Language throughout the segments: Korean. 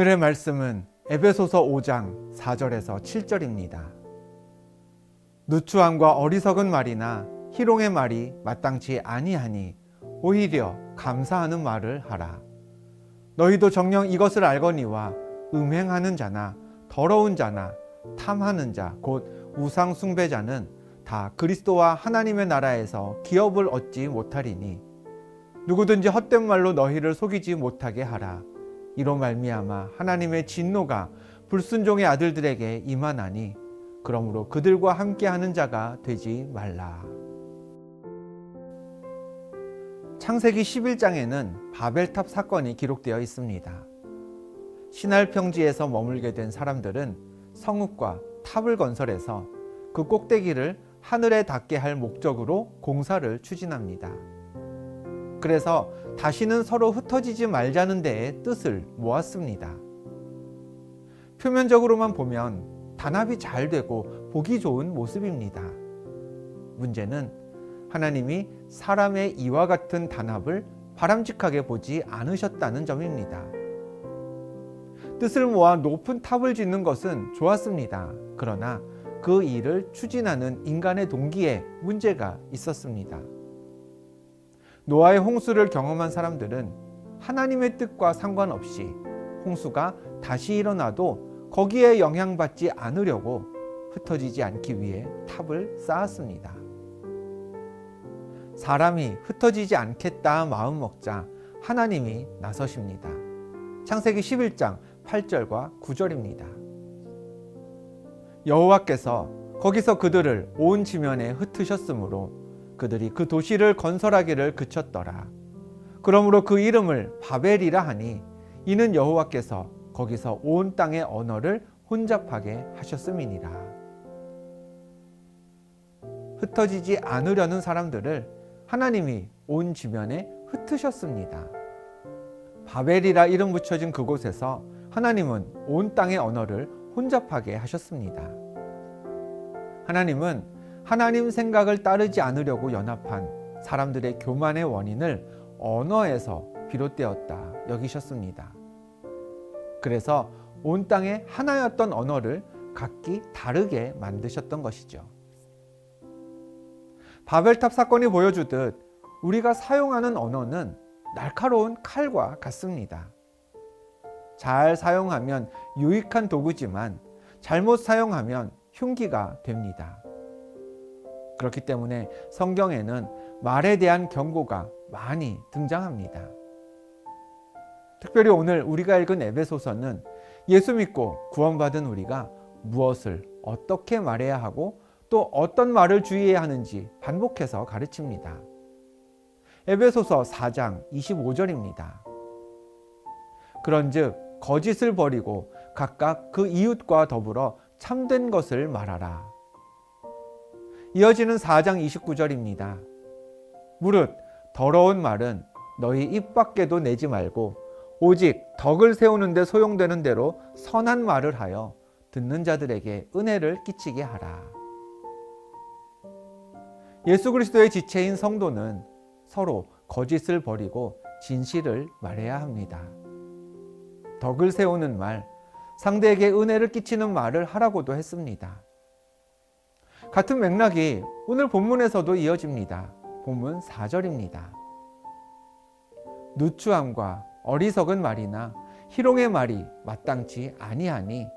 오늘의 말씀은 에베소서 5장 4절에서 7절입니다. 누추함과 어리석은 말이나 희롱의 말이 마땅치 아니하니 오히려 감사하는 말을 하라. 너희도 정녕 이것을 알거니와 음행하는 자나 더러운 자나 탐하는 자 곧 우상 숭배자는 다 그리스도와 하나님의 나라에서 기업을 얻지 못하리니 누구든지 헛된 말로 너희를 속이지 못하게 하라. 이로 말미암아 하나님의 진노가 불순종의 아들들에게 임하나니 그러므로 그들과 함께하는 자가 되지 말라. 창세기 11장에는 바벨탑 사건이 기록되어 있습니다. 신할 평지에서 머물게 된 사람들은 성읍과 탑을 건설해서 그 꼭대기를 하늘에 닿게 할 목적으로 공사를 추진합니다. 그래서 다시는 서로 흩어지지 말자는 데에 뜻을 모았습니다. 표면적으로만 보면 단합이 잘 되고 보기 좋은 모습입니다. 문제는 하나님이 사람의 이와 같은 단합을 바람직하게 보지 않으셨다는 점입니다. 뜻을 모아 높은 탑을 짓는 것은 좋았습니다. 그러나 그 일을 추진하는 인간의 동기에 문제가 있었습니다. 노아의 홍수를 경험한 사람들은 하나님의 뜻과 상관없이 홍수가 다시 일어나도 거기에 영향받지 않으려고 흩어지지 않기 위해 탑을 쌓았습니다. 사람이 흩어지지 않겠다 마음 먹자 하나님이 나서십니다. 창세기 11장 8절과 9절입니다. 여호와께서 거기서 그들을 온 지면에 흩으셨으므로 그들이 그 도시를 건설하기를 그쳤더라. 그러므로 그 이름을 바벨이라 하니 이는 여호와께서 거기서 온 땅의 언어를 혼잡하게 하셨음이니라. 흩어지지 않으려는 사람들을 하나님이 온 지면에 흩으셨습니다. 바벨이라 이름 붙여진 그곳에서 하나님은 온 땅의 언어를 혼잡하게 하셨습니다. 하나님은 하나님 생각을 따르지 않으려고 연합한 사람들의 교만의 원인을 언어에서 비롯되었다 여기셨습니다. 그래서 온 땅에 하나였던 언어를 각기 다르게 만드셨던 것이죠. 바벨탑 사건이 보여주듯 우리가 사용하는 언어는 날카로운 칼과 같습니다. 잘 사용하면 유익한 도구지만 잘못 사용하면 흉기가 됩니다. 그렇기 때문에 성경에는 말에 대한 경고가 많이 등장합니다. 특별히 오늘 우리가 읽은 에베소서는 예수 믿고 구원받은 우리가 무엇을 어떻게 말해야 하고 또 어떤 말을 주의해야 하는지 반복해서 가르칩니다. 에베소서 4장 25절입니다. 그런즉 거짓을 버리고 각각 그 이웃과 더불어 참된 것을 말하라. 이어지는 4장 29절입니다. 무릇 더러운 말은 너희 입 밖에도 내지 말고 오직 덕을 세우는데 소용되는 대로 선한 말을 하여 듣는 자들에게 은혜를 끼치게 하라. 예수 그리스도의 지체인 성도는 서로 거짓을 버리고 진실을 말해야 합니다. 덕을 세우는 말, 상대에게 은혜를 끼치는 말을 하라고도 했습니다. 같은 맥락이 오늘 본문에서도 이어집니다. 본문 4절입니다. 누추함과 어리석은 말이나 희롱의 말이 마땅치 아니하니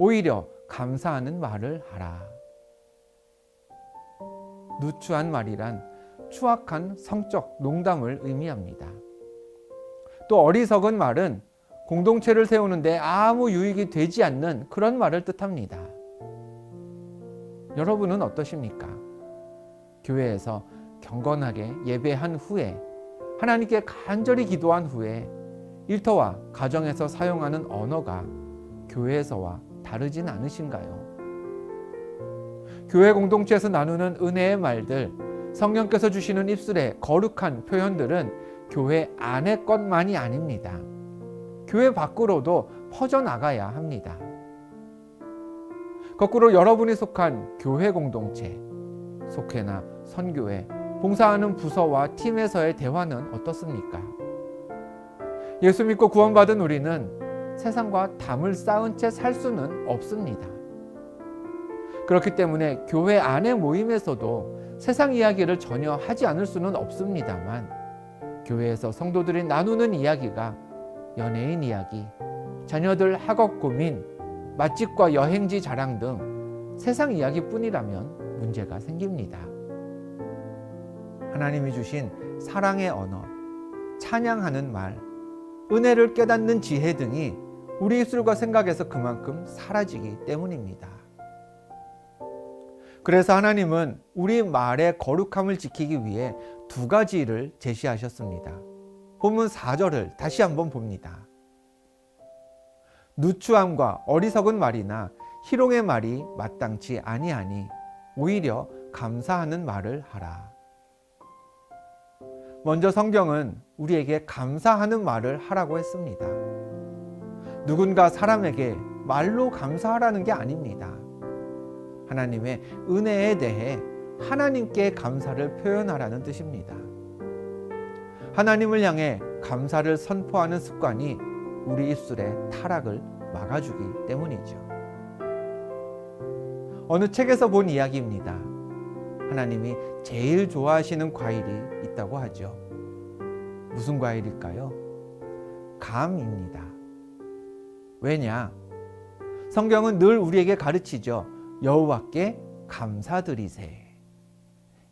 오히려 감사하는 말을 하라. 누추한 말이란 추악한 성적 농담을 의미합니다. 또 어리석은 말은 공동체를 세우는데 아무 유익이 되지 않는 그런 말을 뜻합니다. 여러분은 어떠십니까? 교회에서 경건하게 예배한 후에 하나님께 간절히 기도한 후에 일터와 가정에서 사용하는 언어가 교회에서와 다르진 않으신가요? 교회 공동체에서 나누는 은혜의 말들, 성령께서 주시는 입술의 거룩한 표현들은 교회 안의 것만이 아닙니다. 교회 밖으로도 퍼져나가야 합니다. 거꾸로 여러분이 속한 교회 공동체, 속회나 선교회, 봉사하는 부서와 팀에서의 대화는 어떻습니까? 예수 믿고 구원받은 우리는 세상과 담을 쌓은 채 살 수는 없습니다. 그렇기 때문에 교회 안의 모임에서도 세상 이야기를 전혀 하지 않을 수는 없습니다만 교회에서 성도들이 나누는 이야기가 연예인 이야기, 자녀들 학업 고민, 맛집과 여행지 자랑 등 세상 이야기뿐이라면 문제가 생깁니다. 하나님이 주신 사랑의 언어, 찬양하는 말, 은혜를 깨닫는 지혜 등이 우리 입술과 생각에서 그만큼 사라지기 때문입니다. 그래서 하나님은 우리 말의 거룩함을 지키기 위해 두 가지를 제시하셨습니다. 본문 4절을 다시 한번 봅니다. 누추함과 어리석은 말이나 희롱의 말이 마땅치 아니하니 오히려 감사하는 말을 하라. 먼저 성경은 우리에게 감사하는 말을 하라고 했습니다. 누군가 사람에게 말로 감사하라는 게 아닙니다. 하나님의 은혜에 대해 하나님께 감사를 표현하라는 뜻입니다. 하나님을 향해 감사를 선포하는 습관이 우리 입술의 타락을 막아주기 때문이죠. 어느 책에서 본 이야기입니다. 하나님이 제일 좋아하시는 과일이 있다고 하죠. 무슨 과일일까요? 감입니다. 왜냐? 성경은 늘 우리에게 가르치죠. 여호와께 감사드리세.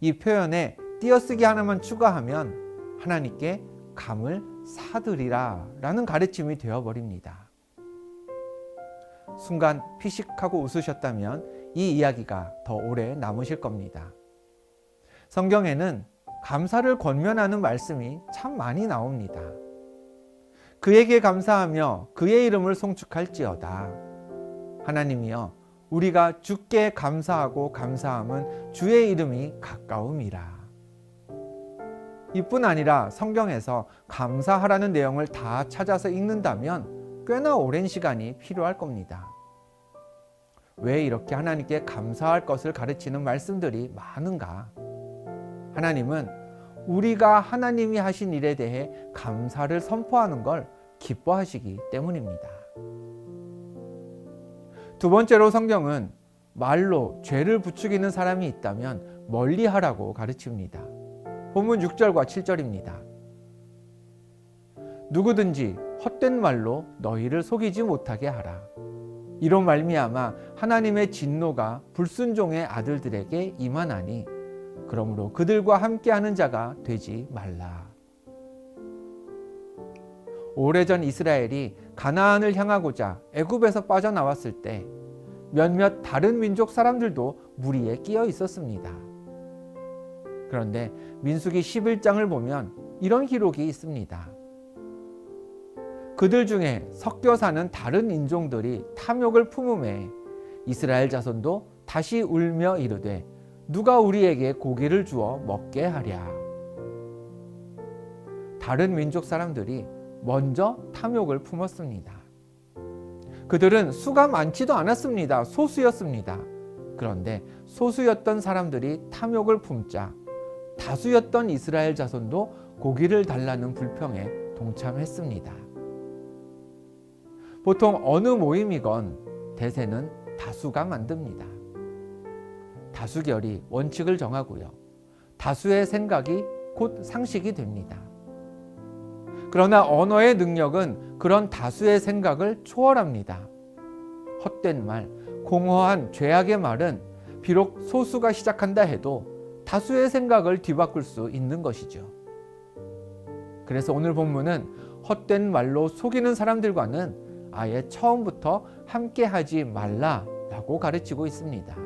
이 표현에 띄어쓰기 하나만 추가하면 하나님께 감을 사드리라 라는 가르침이 되어버립니다. 순간 피식하고 웃으셨다면 이 이야기가 더 오래 남으실 겁니다. 성경에는 감사를 권면하는 말씀이 참 많이 나옵니다. 그에게 감사하며 그의 이름을 송축할지어다. 하나님이여 우리가 주께 감사하고 감사함은 주의 이름이 가까움이라. 이뿐 아니라 성경에서 감사하라는 내용을 다 찾아서 읽는다면 꽤나 오랜 시간이 필요할 겁니다. 왜 이렇게 하나님께 감사할 것을 가르치는 말씀들이 많은가? 하나님은 우리가 하나님이 하신 일에 대해 감사를 선포하는 걸 기뻐하시기 때문입니다. 두 번째로 성경은 말로 죄를 부추기는 사람이 있다면 멀리 하라고 가르칩니다. 본문 6절과 7절입니다. 누구든지 헛된 말로 너희를 속이지 못하게 하라. 이로 말미암아 하나님의 진노가 불순종의 아들들에게 임하나니 그러므로 그들과 함께하는 자가 되지 말라. 오래전 이스라엘이 가나안을 향하고자 애굽에서 빠져나왔을 때 몇몇 다른 민족 사람들도 무리에 끼어 있었습니다. 그런데 민수기 11장을 보면 이런 기록이 있습니다. 그들 중에 섞여 사는 다른 인종들이 탐욕을 품음에 이스라엘 자손도 다시 울며 이르되 누가 우리에게 고기를 주어 먹게 하랴. 다른 민족 사람들이 먼저 탐욕을 품었습니다. 그들은 수가 많지도 않았습니다. 소수였습니다. 그런데 소수였던 사람들이 탐욕을 품자 다수였던 이스라엘 자손도 고기를 달라는 불평에 동참했습니다. 보통 어느 모임이건 대세는 다수가 만듭니다. 다수결이 원칙을 정하고요. 다수의 생각이 곧 상식이 됩니다. 그러나 언어의 능력은 그런 다수의 생각을 초월합니다. 헛된 말, 공허한 죄악의 말은 비록 소수가 시작한다 해도 다수의 생각을 뒤바꿀 수 있는 것이죠. 그래서 오늘 본문은 헛된 말로 속이는 사람들과는 아예 처음부터 함께 하지 말라라고 가르치고 있습니다.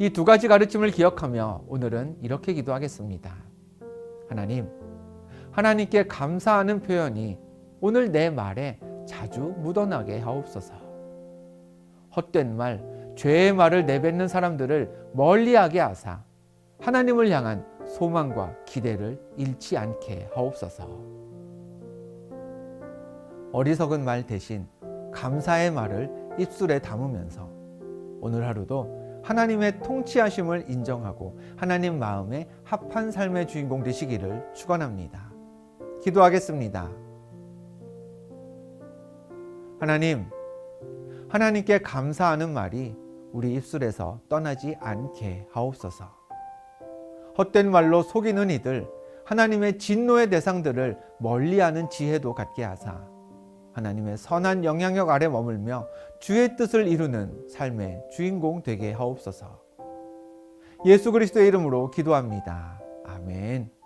이 두 가지 가르침을 기억하며 오늘은 이렇게 기도하겠습니다. 하나님, 하나님께 감사하는 표현이 오늘 내 말에 자주 묻어나게 하옵소서. 헛된 말, 죄의 말을 내뱉는 사람들을 멀리하게 하사 하나님을 향한 소망과 기대를 잃지 않게 하옵소서. 어리석은 말 대신 감사의 말을 입술에 담으면서 오늘 하루도 하나님의 통치하심을 인정하고 하나님 마음에 합한 삶의 주인공 되시기를 축원합니다. 기도하겠습니다. 하나님, 하나님께 감사하는 말이 우리 입술에서 떠나지 않게 하옵소서. 헛된 말로 속이는 이들, 하나님의 진노의 대상들을 멀리하는 지혜도 갖게 하사 하나님의 선한 영향력 아래 머물며 주의 뜻을 이루는 삶의 주인공 되게 하옵소서. 예수 그리스도의 이름으로 기도합니다. 아멘.